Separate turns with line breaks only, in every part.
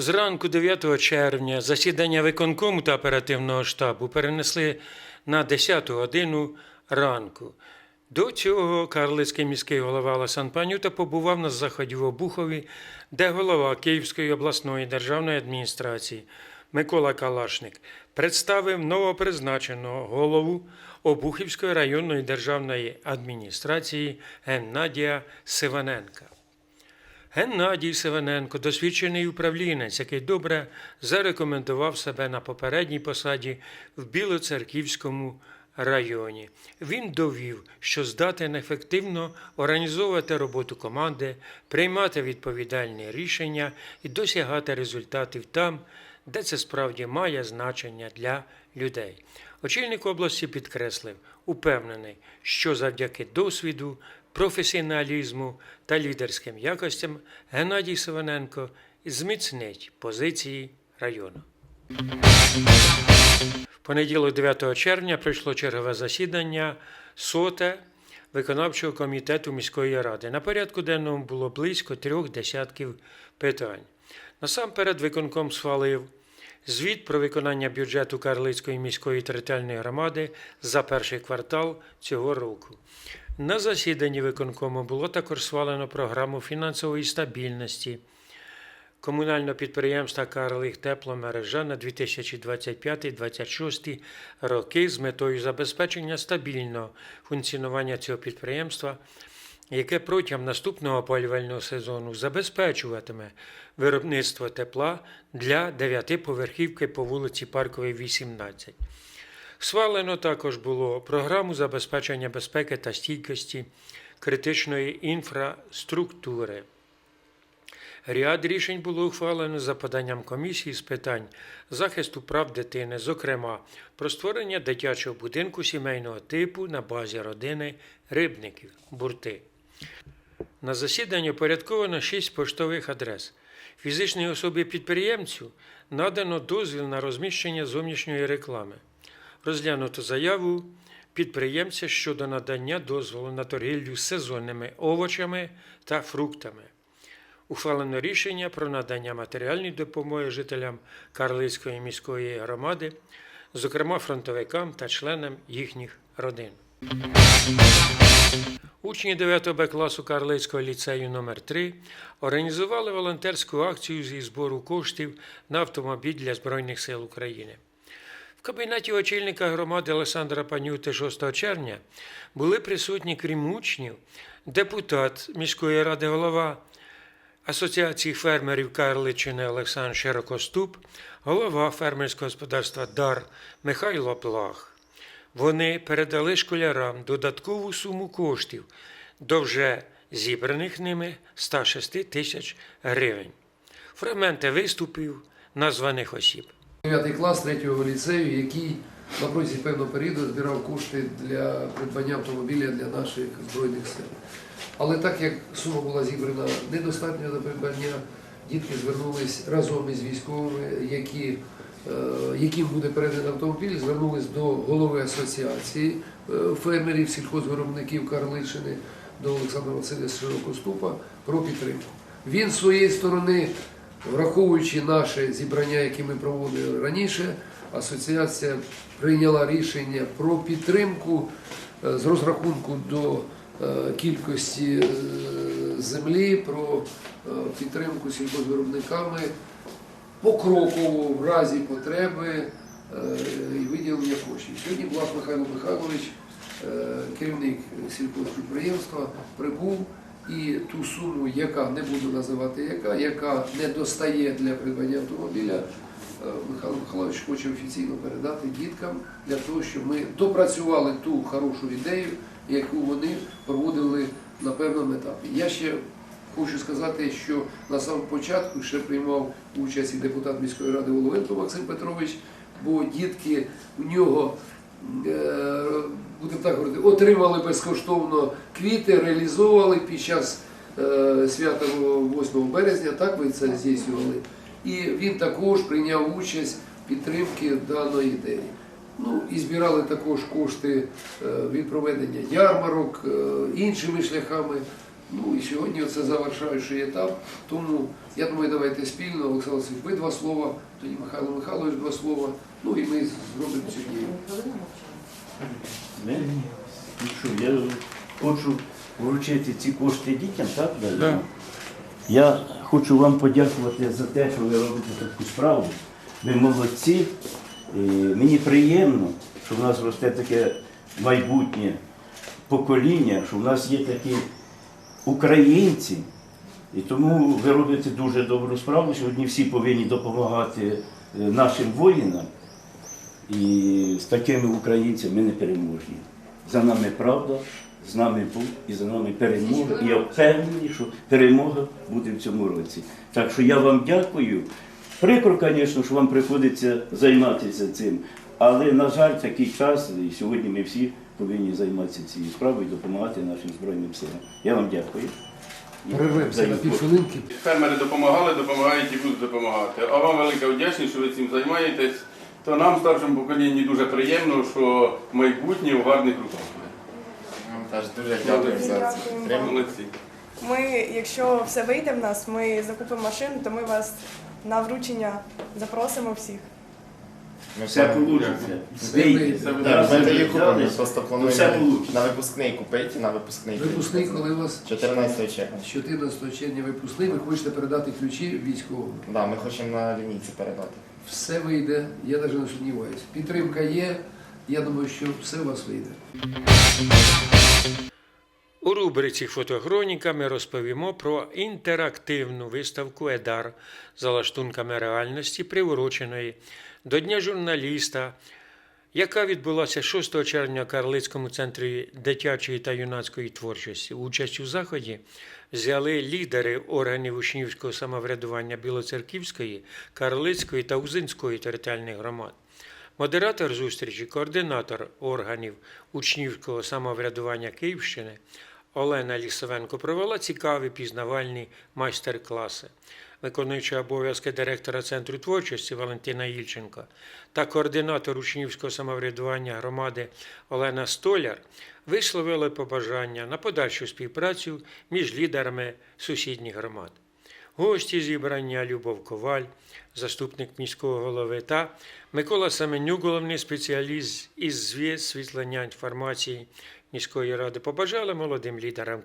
Зранку 9 червня засідання виконкому та оперативного штабу перенесли на 10 годину ранку. До цього Карлицький міський голова Олесан Панюта побував на заході в Обухові, де голова Київської обласної державної адміністрації Микола Калашник представив новопризначеного голову Обухівської районної державної адміністрації Геннадія Сиваненка. Геннадій Севененко, досвідчений управлінець, який добре зарекомендував себе на попередній посаді в Білоцерківському районі. Він довів, що здатен ефективно організовувати роботу команди, приймати відповідальні рішення і досягати результатів там, де це справді має значення для людей. Очільник області підкреслив, упевнений, що завдяки досвіду, професіоналізму та лідерським якостям Геннадій Саваненко зміцнить позиції району. В понеділок 9 червня пройшло чергове засідання соте виконавчого комітету міської ради. На порядку денному було близько трьох десятків питань. Насамперед виконком схвалив звіт про виконання бюджету Карлицької міської територіальної громади за перший квартал цього року. На засіданні виконкому було також схвалено програму фінансової стабільності комунального підприємства Карлих Тепломережа на 2025-2026 роки з метою забезпечення стабільного функціонування цього підприємства, яке протягом наступного опалювального сезону забезпечуватиме виробництво тепла для дев'ятиповерхівки по вулиці Парковій, 18. Схвалено також було програму забезпечення безпеки та стійкості критичної інфраструктури. Ряд рішень було ухвалено за поданням комісії з питань захисту прав дитини, зокрема про створення дитячого будинку сімейного типу на базі родини рибників бурти. На засіданні упорядковано шість поштових адрес. Фізичній особі підприємцю надано дозвіл на розміщення зовнішньої реклами. Розглянуто заяву підприємця щодо надання дозволу на торгівлю сезонними овочами та фруктами. Ухвалено рішення про надання матеріальної допомоги жителям Карлицької міської громади, зокрема фронтовикам та членам їхніх родин. Учні 9 Б класу Карлицького ліцею номер 3 організували волонтерську акцію зі збору коштів на автомобіль для Збройних сил України. В кабінеті очільника громади Олександра Панюти 6 червня були присутні, крім учнів, депутат міської ради голова Асоціації фермерів Карличини Олександр Широкоступ, голова фермерського господарства Дар Михайло Плах. Вони передали школярам додаткову суму коштів до вже зібраних ними 106 тисяч гривень. Фрагменти виступів названих осіб.
9 клас 3-го ліцею, який на протязі певного періоду збирав кошти для придбання автомобіля для наших збройних сил. Але так як сума була зібрана недостатньо до придбання, дітки звернулись разом із військовими, які, е, яким буде переданий автомобіль, звернулись до голови асоціації е, фермерів, сільхозвиробників Карличини, до Олександра Васильовича Широкоступа про підтримку. Він з своєї сторони Враховуючи наше зібрання, яке ми проводили раніше, асоціація прийняла рішення про підтримку е, з розрахунку до е, кількості е, землі, про підтримку сільхозвиробниками покроково в разі потреби і виділення коштів. Сьогодні Влад Михайло Михайлович, керівник сільхозпідприємства, прибув і ту суму, яка не буду називати яка, яка не достає для придбання автомобіля, е, Михайло Михайлович хоче офіційно передати діткам для того, щоб ми допрацювали ту хорошу ідею, яку вони проводили на певному етапі. Я ще хочу сказати, що на самому початку ще приймав участь і депутат міської ради Воловенко Максим Петрович, бо дітки у нього будемо так говорити, отримали безкоштовно квіти, реалізовували під час е, свята 8 березня, так ви це здійснювали. І він також прийняв участь в підтримки даної ідеї. Ну і збирали також кошти е, від проведення ярмарок е, іншими шляхами. Ну і сьогодні це завершаючий етап. Тому я думаю, давайте спільно, Олександр Васильович, ви два слова, тоді Михайло Михайлович два слова. Ну і ми зробимо цю дію.
Ми? Ну що, я хочу вручити ці кошти дітям, так? Далі? Я хочу вам подякувати за те, що ви робите таку справу. Ви молодці. І мені приємно, що в нас росте таке майбутнє покоління, що в нас є такі українці. І тому ви робите дуже добру справу. Сьогодні всі повинні допомагати е, нашим воїнам. І з такими українцями ми не переможні. За нами правда, з нами Бог і за нами перемога. І я впевнений, що перемога буде в цьому році. Так що я вам дякую. Прикро, звісно, що вам приходиться займатися цим. Але, на жаль, такий час, і сьогодні ми всі повинні займатися цією справою і допомагати нашим Збройним силам. Я вам дякую.
Перервемося на півхвилинки.
Фермери допомагали, допомагають і будуть допомагати. А вам велика вдячність, що ви цим займаєтесь. То нам, старшому поколінні, дуже приємно, що майбутнє в гарних руках.
Вам теж дуже дякую за
Дякуємо
цю
Молодці.
Ми, якщо все вийде в нас, ми закупимо машину, то ми вас на вручення запросимо всіх.
Ми
Все
плануємо-
вийде.
Все вийде.
Так, ми її купимо, просто
Ну, все
плануємо на випускний купити, на випускний.
Випускний, коли у вас
14 червня.
14 червня випускний, ви хочете передати ключі військовому.
Да, ми хочемо на лінійці передати.
Все вийде, я навіть не сумніваюся. Підтримка є. Я думаю, що все у вас вийде.
У рубриці Фотохроніка ми розповімо про інтерактивну виставку Едар за лаштунками реальності, приуроченої до Дня журналіста, яка відбулася 6 червня в Карлицькому центрі дитячої та юнацької творчості. Участь у заході взяли лідери органів учнівського самоврядування Білоцерківської, Карлицької та Узинської територіальних громад. Модератор зустрічі, координатор органів учнівського самоврядування Київщини Олена Лісовенко провела цікаві пізнавальні майстер-класи. Виконуюча обов'язки директора Центру творчості Валентина Ільченко та координатор учнівського самоврядування громади Олена Столяр висловили побажання на подальшу співпрацю між лідерами сусідніх громад. Гості зібрання Любов Коваль, заступник міського голови та Микола Семенюк, головний спеціаліст із зв'язвітлення інформації міської ради, побажали молодим лідерам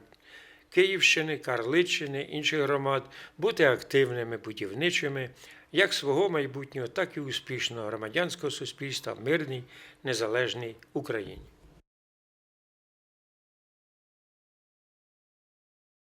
Київщини, Карличчини, інших громад бути активними будівничими як свого майбутнього, так і успішного громадянського суспільства в мирній незалежній Україні.